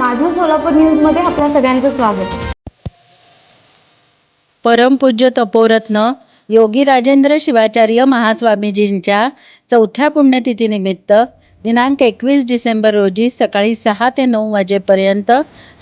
सोलापूर न्यूजमध्ये आपल्या सगळ्यांचं स्वागत. परमपूज्य तपोरत्न योगी राजेंद्र शिवाचार्य महास्वामीजींच्या चौथ्या पुण्यतिथीनिमित्त दिनांक एकवीस डिसेंबर रोजी सकाळी सहा ते नऊ वाजेपर्यंत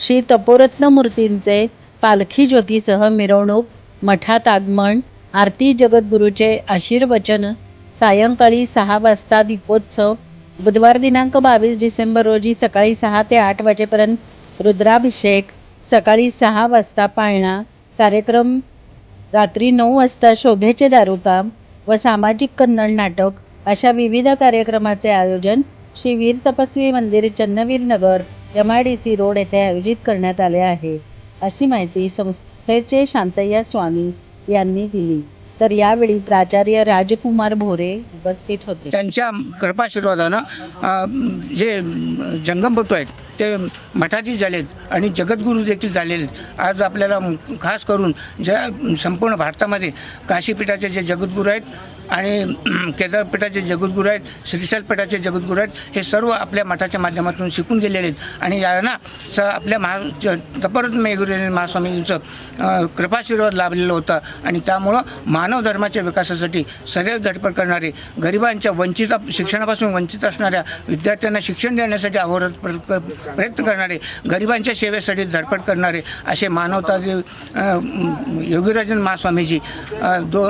श्री तपोरत्न मूर्तींचे पालखी ज्योतीसह मिरवणूक मठात आगमन आरती जगद्गुरूचे आशीर्वचन सायंकाळी सहा वाजता दीपोत्सव बुधवार दिनांक बावीस डिसेंबर रोजी सकाळी सहा ते आठ वाजेपर्यंत रुद्राभिषेक सकाळी सहा वाजता पाळणा कार्यक्रम रात्री नऊ वाजता शोभेचे दारुकाम व सामाजिक कन्नड नाटक अशा विविध कार्यक्रमाचे आयोजन Shri Veer Tapasvi Mandir Channaveer Nagar M I D C road येथे आयोजित करण्यात आले आहे. अशी माहिती संस्थेचे शांतय्या स्वामी यांनी दिली. तर यावेळी प्राचार्य राजकुमार भोरे उपस्थित होते. त्यांच्या कृपाशीर्वादानं जे जंगमपटू आहेत ते मठाधीश झालेत आणि जगद्गुरू देखील झालेले आहेत. आज आपल्याला खास करून ज्या संपूर्ण भारतामध्ये काशीपीठाचे जे जगद्गुरू आहेत आणि केदारपीठाचे जगद्गुरू आहेत श्रीशैलपीठाचे जगद्गुरू आहेत हे सर्व आपल्या मठाच्या माध्यमातून शिकून गेलेले आहेत. आणि यांना स आपल्या महा ज- मेघुरी महास्वामींचं कृपाशीर्वाद लाभलेलं होतं. आणि त्यामुळं मानव धर्माच्या विकासासाठी सदैव धडपड करणारे गरिबांच्या वंचित शिक्षणापासून वंचित असणाऱ्या विद्यार्थ्यांना शिक्षण देण्यासाठी अहोरात्र प्र- प्रयत्न करणारे गरिबांच्या सेवेसाठी धडपड करणारे असे मानवता योगीराजन महास्वामीजी दो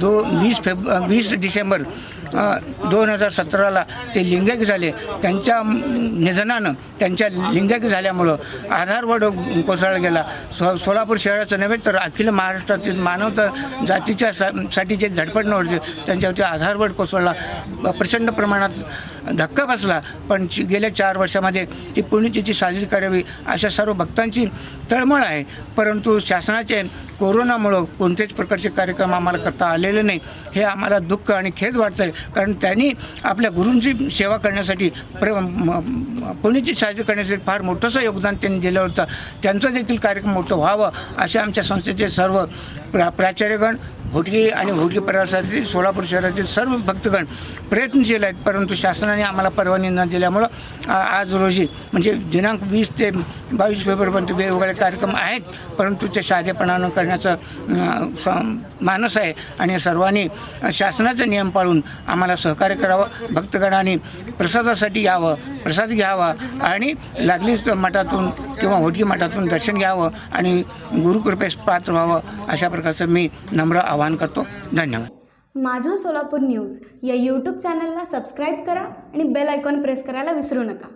दो वीस फेब वीस डिसेंबर दोन हजार सतराला ते लिंगायक झाले. त्यांच्या निधनानं त्यांच्या लिंगायक झाल्यामुळं आधारवड कोसळला गेला. सो सोलापूर शहराचं नव्हे तर अखिल महाराष्ट्रातील मानवता जातीच्या सा साठी जे धडपडणं होते त्यांच्यावरती आधारवड कोसळला. प्रचंड प्रमाणात धक्का बसला. पण गेल्या चार वर्षामध्ये ती पुण्यतिथी साजरी करावी अशा सर्व भक्तांची तळमळ आहे. परंतु शासनाचे कोरोनामुळं कोणत्याच प्रकारचे कार्यक्रम आम्हाला करता आलेले नाही. हे आम्हाला दुःख आणि खेद वाटतं आहे कारण त्यांनी आपल्या गुरूंची सेवा करण्यासाठी प्र पुण्याची साजरी करण्यासाठी फार मोठंसं योगदान त्यांनी दिलं होतं. त्यांचं देखील कार्यक्रम मोठं व्हावं असे आमच्या संस्थेचे सर्व प्रा प्राचार्यगण होटगी आणि होटगी परिसरातील सोलापूर शहरातील सर्व भक्तगण प्रयत्नशील आहेत परंतु शासनाने आम्हाला परवानगी न दिल्यामुळं आज रोजी म्हणजे दिनांक वीस ते बावीस फेब्रुवारीपर्यंत वेगवेगळे कार्यक्रम आहेत परंतु ते साधेपणानं करण्याचं स- मानस आहे. आणि सर्वांनी शासनाचा नियम पाळून आम्हाला सहकार्य करावं भक्तगणांनी प्रसादासाठी यावं प्रसाद घ्यावा आणि लागलीच मठातून किंवा होटगी मठातून दर्शन घ्यावं आणि गुरुकृपेस पात्र व्हावं अशा प्रकारचं मी नम्र आवाहन करतो. धन्यवाद. माझं सोलापूर न्यूज या यूट्यूब चॅनलला सबस्क्राईब करा आणि बेल आयकॉन प्रेस करायला विसरू नका.